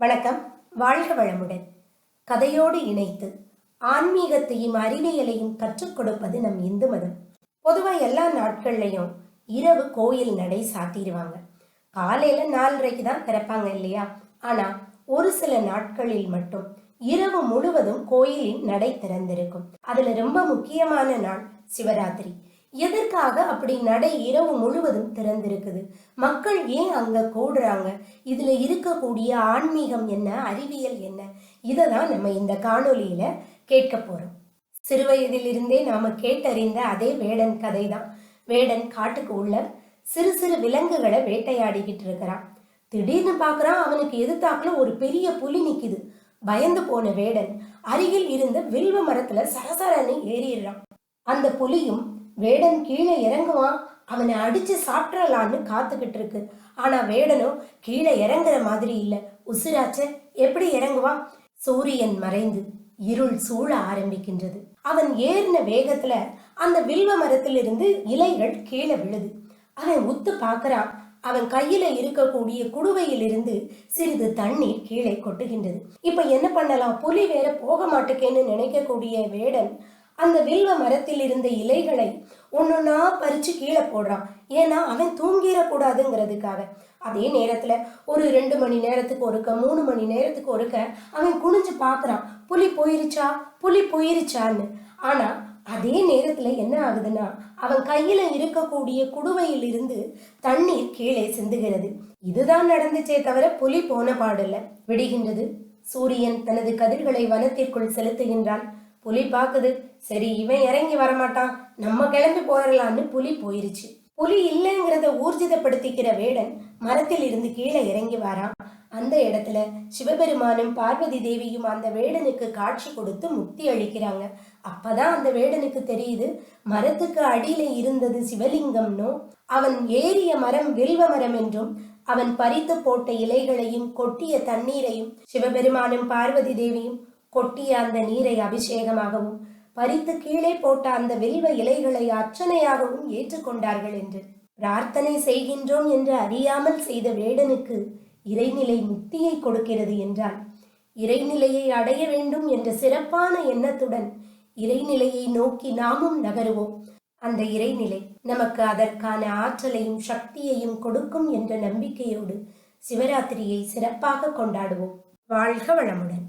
வணக்கம். வாழ்க வளமுடன். கதையோடு இணைத்து ஆன்மீகத்தையும் அறிவியலையும் கற்றுக் கொடுப்பது நம் இந்து மதம். பொதுவா எல்லா நாட்கள்லையும் இரவு கோயில் நடை சாத்திடுவாங்க. காலையில நாலரைக்கு தான் திறப்பாங்க இல்லையா? ஆனா ஒரு சில நாட்களில் மட்டும் இரவு முழுவதும் கோயிலின் நடை திறந்திருக்கும். அதுல ரொம்ப முக்கியமான நாள் சிவராத்திரி. எதற்காக அப்படி நடை இரவு முழுவதும் திறந்திருக்குது? மக்கள் ஏன் அங்க கூடுறாங்க? இதுல இருக்கக்கூடிய ஆன்மீகம் என்ன? அறிவியல் என்ன? இதை தான் நம்ம இந்த காணொலியில கேட்க போறோம். சிறுவயதிலிருந்தே நாம கேட்டறிந்த அதே வேடன் கதை தான் வேடன் காட்டுக்கு உள்ள சிறு சிறு விலங்குகளை வேட்டையாடிக்கிட்டு இருக்கிறான். திடீர்னு பாக்குறான் அவனுக்கு எதிர்த்தாக்குல ஒரு பெரிய புலி நிக்குது. பயந்து போன வேடன் அருகில் இருந்த வில்வ மரத்துல சரசரன்னு ஏறிடுறான். அந்த புலியும் வேடன் கீழே இறங்குவான். அவனை அடிச்சு சாப்பிட்றலான்னு காத்துக்கிட்டு இருக்கு. ஆனா வேடனும் கீழே இறங்குற மாதிரி இல்ல. உசுராச்ச எப்படி இறங்குவான்? சூரியன் மறைந்து இருள் சூழ ஆரம்பிக்கின்றது. அவன் ஏறின வேகத்துல அந்த வில்வ மரத்திலிருந்து இலைகள் கீழே விழுது. அவன் உத்து பார்க்கறான். அவன் கையில இருக்கக்கூடிய குடுவையிலிருந்து சிறிது தண்ணீர் கீழே கொட்டுகின்றது. இப்ப என்ன பண்ணலாம்? புலி வேற போக மாட்டேக்கேன்னு நினைக்கக்கூடிய வேடன் அந்த வில்வ மரத்தில் இருந்த இலைகளை ஒன்னொன்னா பறிச்சு கீழே போடுறான். ஏன்னா அவன் தூங்கிடக்கூடாதுங்கிறதுக்காக. அதே நேரத்துல ஒரு ரெண்டு மணி நேரத்துக்கு ஒருக்க மூணு மணி நேரத்துக்கு ஒருக்க அவன் குனிஞ்சு பாக்குறான். புலி போயிருச்சா? புலி போயிருச்சான்னு. ஆனா அதே நேரத்துல என்ன ஆகுதுன்னா அவன் கையில இருக்கக்கூடிய குடுவையில் இருந்து தண்ணீர் கீழே சிந்துகிறது. இதுதான் நடந்துச்சே தவிர புலி போன பாடல்ல. விடுகின்றது. சூரியன் தனது கதிர்களை வனத்திற்குள் செலுத்துகின்றான். புலி பாக்குது. சரி இவன் இறங்கி வரமாட்டான். நம்ம கிளம்பி போயிடலான்னு புலி போயிருச்சு. புலி இல்லைங்கிறத ஊர்ஜிதப்படுத்திக்கிற வேடன் மரத்தில் இருந்து கீழே இறங்கி வரான். அந்த இடத்துல சிவபெருமானும் பார்வதி தேவியும் அந்த வேடனுக்கு காட்சி கொடுத்து முக்தி அளிக்கிறாங்க. அப்பதான் அந்த வேடனுக்கு தெரியுது மரத்துக்கு அடியில இருந்தது சிவலிங்கம்னோ அவன் ஏறிய மரம் வில்வ மரம் என்றும் அவன் பறித்து போட்ட இலைகளையும் கொட்டிய தண்ணீரையும் சிவபெருமானும் பார்வதி தேவியும் கொட்டிய அந்த நீரை அபிஷேகமாகவும் பறித்து கீழே போட்ட அந்த வில்வ இலைகளை அர்ச்சனையாகவும் ஏற்றுக்கொண்டார்கள் என்று. பிரார்த்தனை செய்கின்றோம் என்று அறியாமல் செய்த வேடனுக்கு இறைநிலை முக்தியை கொடுக்கிறது என்றால் இறைநிலையை அடைய வேண்டும் என்ற சிறப்பான எண்ணத்துடன் இறைநிலையை நோக்கி நாமும் நகருவோம். அந்த இறைநிலை நமக்கு அதற்கான ஆற்றலையும் சக்தியையும் கொடுக்கும் என்ற நம்பிக்கையோடு சிவராத்திரியை சிறப்பாக கொண்டாடுவோம். வாழ்க வளமுடன்.